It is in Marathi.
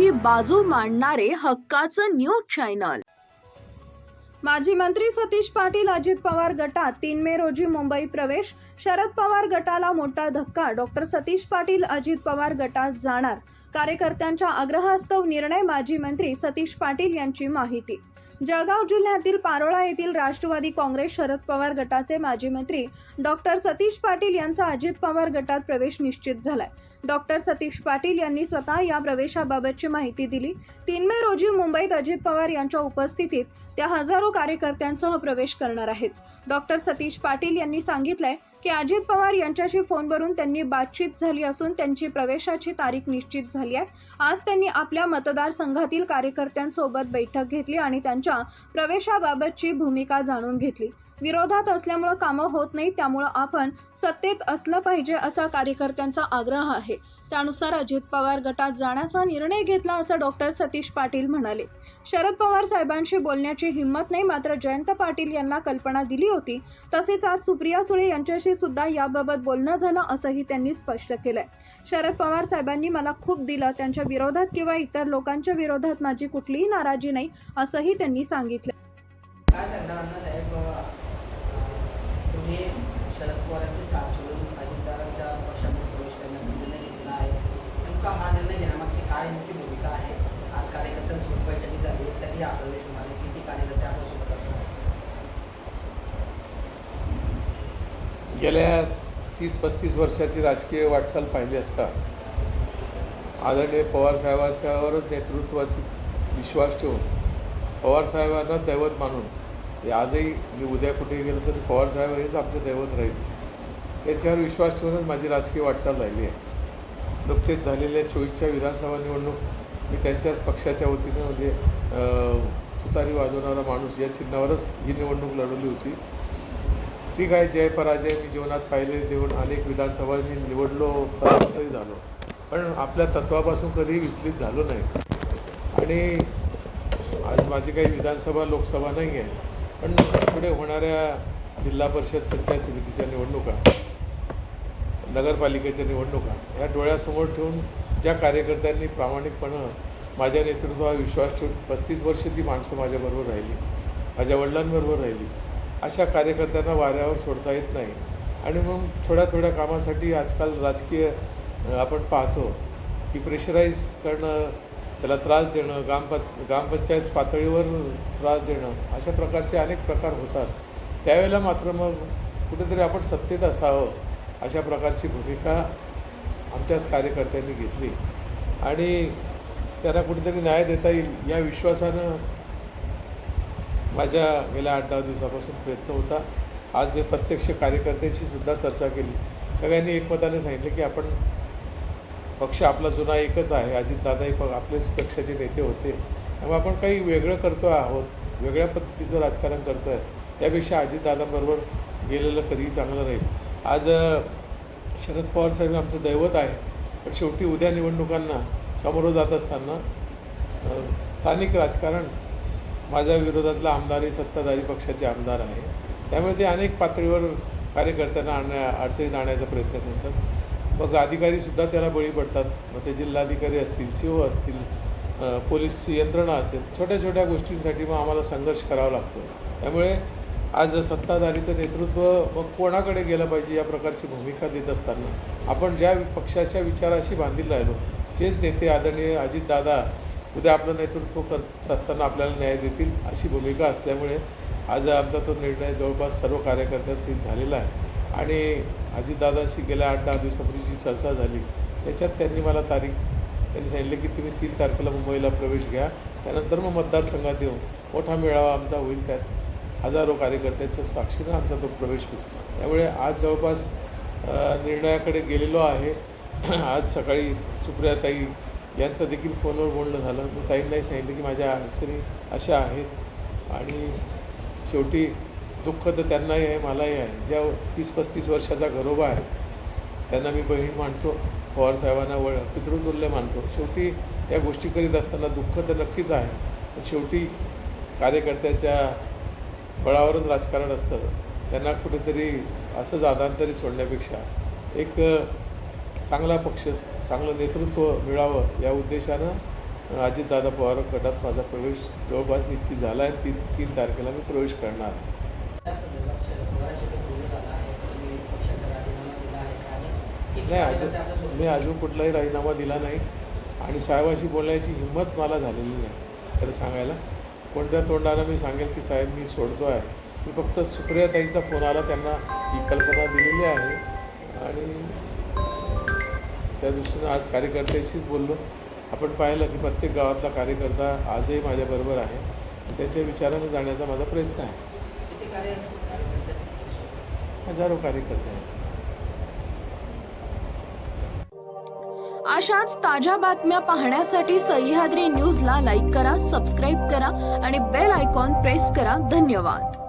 जनतेची बाजू मांडणारे हक्काचं न्यूज चॅनल. माजी मंत्री सतीश पाटील अजित पवार गटात तीन मे रोजी मुंबई प्रवेश. शरद पवार गटाला मोठा धक्का. डॉक्टर सतीश पाटील अजित पवार गटात जाणार. कार्यकर्त्यांच्या आग्रहास्तव निर्णय माजी मंत्री सतीश पाटील यांची माहिती. जळगाव जिल्ह्यातील पारोळा येथील राष्ट्रवादी काँग्रेस शरद पवार गटाचे माजी मंत्री डॉक्टर सतीश पाटील यांचा अजित पवार गटात प्रवेश निश्चित झालाय. डॉक्टर सतीश पाटील यांनी स्वतः या प्रवेशाबाबतची माहिती दिली. तीन मे रोजी मुंबईत अजित पवार यांच्या उपस्थितीत त्या हजारो कार्यकर्त्यांसह प्रवेश करणार आहेत. डॉक्टर सतीश पाटील यांनी सांगितलंय की अजित पवार यांच्याशी फोनवरून त्यांनी बातचीत झाली असून त्यांची प्रवेशाची तारीख निश्चित झाली आहे. आज त्यांनी आपल्या मतदारसंघातील कार्यकर्त्यांसोबत बैठक घेतली आणि त्यांच्या प्रवेशाबाबतची भूमिका जाणून घेतली. विरोधात असल्यामुळं कामं होत नाही त्यामुळं आपण सत्तेत असलं पाहिजे असा कार्यकर्त्यांचा आग्रह आहे. त्यानुसार अजित पवार गटात जाण्याचा निर्णय घेतला असं डॉक्टर सतीश पाटील म्हणाले. शरद पवार साहेबांशी बोलण्याची हिंमत नाही मात्र जयंत पाटील यांना कल्पना दिली होती. तसेच आज सुप्रिया सुळे यांच्याशी सुद्धा याबाबत बोलणं झालं असंही त्यांनी स्पष्ट केलंय. शरद पवार साहेबांनी मला खूप दिलं त्यांच्या विरोधात किंवा इतर लोकांच्या विरोधात माझी कुठलीही नाराजी नाही असंही त्यांनी सांगितलं. हा निर्णय घेण्यामागची काय मोठी भूमिका आहे? आज कार्यकर्त्यांसोबत बैठकी झाली आहे कधी हा किती गेल्या तीस पस्तीस वर्षाची राजकीय वाटचाल पाहिली असता आदरणीय पवारसाहेबांच्यावरच नेतृत्वाची विश्वास ठेवून पवारसाहेबांना दैवत मानून आजही मी उद्या कुठे गेलो तरी पवारसाहेब हेच आमचं दैवत राहील. त्यांच्यावर विश्वास ठेवूनच माझी राजकीय वाटचाल राहिली आहे. नुकतेच झालेल्या चोवीसच्या विधानसभा निवडणूक मी त्यांच्याच पक्षाच्या वतीनं म्हणजे तुतारी वाजवणारा माणूस या चिन्हावरच ही निवडणूक लढवली होती. ठीक आहे जय पराजय मी जीवनात पाहिले निवड अनेक विधानसभा मी निवडलो पराभूतही झालो. पण आपल्या तत्वापासून कधीही विचलित झालो नाही. आणि आज माझी काही विधानसभा लोकसभा नाही आहे. पण पुढे होणाऱ्या जिल्हा परिषद पंचायत समितीच्या निवडणुका नगरपालिकेच्या निवडणुका या डोळ्यासमोर ठेवून ज्या कार्यकर्त्यांनी प्रामाणिकपणं माझ्या नेतृत्वावर विश्वास ठेवून पस्तीस वर्ष ती माणसं माझ्याबरोबर राहिली. माझ्या वडिलांबरोबर राहिली. अशा कार्यकर्त्यांना वाऱ्यावर सोडता येत नाही. आणि मग थोड्या थोड्या कामासाठी आजकाल राजकीय आपण पाहतो की प्रेशराईज करणं त्याला त्रास देणं ग्रामपं ग्रामपंचायत पातळीवर त्रास देणं अशा प्रकारचे अनेक प्रकार होतात. त्यावेळेला मात्र मग कुठेतरी आपण सत्तेत असावं अशा प्रकारची भूमिका आमच्याच कार्यकर्त्यांनी घेतली. आणि त्यांना कुठेतरी न्याय देता येईल या विश्वासानं माझ्या गेल्या आठ दहा दिवसापासून प्रयत्न होता. आज मी प्रत्यक्ष कार्यकर्त्यांशी सुद्धा चर्चा केली. सगळ्यांनी एकमताने सांगितलं की आपण पक्ष आपला जुना एकच आहे. अजितदादाही प आपलेच पक्षाचे नेते होते. त्यामुळे आपण काही वेगळं करतो आहोत. वेगळ्या पद्धतीचं राजकारण करतो आहे त्यापेक्षा अजितदादांबरोबर गेलेलं कधीही चांगलं राहील. आज शरद पवार साहेब आमचं दैवत आहे पण शेवटी उद्या निवडणुकांना सामोरं जात असताना स्थानिक राजकारण माझ्या विरोधातला आमदारही सत्ताधारी पक्षाचे आमदार आहे. त्यामुळे ते अनेक पातळीवर कार्यकर्त्यांना आणण्या अडचणीत आणण्याचा प्रयत्न करतात. मग अधिकारीसुद्धा त्याला बळी पडतात. मग ते जिल्हाधिकारी असतील सी ओ असतील पोलीस यंत्रणा असेल छोट्या छोट्या गोष्टींसाठी मग आम्हाला संघर्ष करावा लागतो. त्यामुळे आज सत्ताधारीचं नेतृत्व मग कोणाकडे गेलं पाहिजे या प्रकारची भूमिका देत असताना आपण ज्या पक्षाच्या विचाराशी बांधील राहिलो तेच नेते आदरणीय अजितदादा उद्या आपलं नेतृत्व करत असताना आपल्याला न्याय देतील अशी भूमिका असल्यामुळे आज आमचा तो निर्णय जवळपास सर्व कार्यकर्त्यांसहित झालेला आहे. आणि अजितदादाशी गेल्या आठ दहा दिवसापूर्वी जी चर्चा झाली त्याच्यात त्यांनी मला तारीख त्यांनी सांगितलं की तुम्ही तीन तारखेला मुंबईला प्रवेश घ्या. त्यानंतर मग मतदारसंघात येऊन मोठा मेळावा आमचा होईल त्यात. हजारो कार्यकर्त्यांच्या साक्षीनं आमचा तो प्रवेश होईल. त्यामुळे आज जवळपास निर्णयाकडे गेलेलो आहे. आज सकाळी सुप्रियाताई यांचं देखील फोनवर बोलणं झालं. मग ताईंनाही सांगितलं की माझ्या अडचणी अशा आहेत. आणि शेवटी दुःख तर त्यांनाही आहे मलाही आहे. ज्या तीस पस्तीस वर्षाचा घरोबा आहे त्यांना मी बहीण मानतो पवारसाहेबांना वळ पितृतुल्य मानतो. शेवटी या गोष्टी करीत असताना दुःख तर नक्कीच आहे. पण शेवटी कार्यकर्त्यांच्या बळावरच राजकारण असतं. त्यांना कुठेतरी असं जादांतरी सोडण्यापेक्षा एक चांगला पक्ष चांगलं नेतृत्व मिळावं या उद्देशानं अजितदादा पवार गटात माझा प्रवेश जवळपास निश्चित झाला आहे. तीन तीन तारखेला मी प्रवेश करणार. नाही अजून मी अजून कुठलाही राजीनामा दिला नाही आणि साहेबाशी बोलण्याची हिंमत मला झालेली नाही खरं सांगायला. कोणत्या तोंडानं मी सांगेल की साहेब मी सोडतो आहे मी फक्त सुप्रियाताईंचा फोन आला त्यांना ही कल्पना दिलेली आहे. आणि त्या दृष्टीनं आज कार्यकर्त्यांशीच बोललो. आपण पाहिलं की प्रत्येक गावातला कार्यकर्ता आजही माझ्याबरोबर आहे. त्यांच्या विचारानं जाण्याचा माझा प्रयत्न आहे. हजारो कार्यकर्ते आहेत. अशाच ताज्या बातम्या पाहण्यासाठी सह्याद्री न्यूजला लाईक करा सबस्क्राईब करा आणि बेल आयकॉन प्रेस करा. धन्यवाद.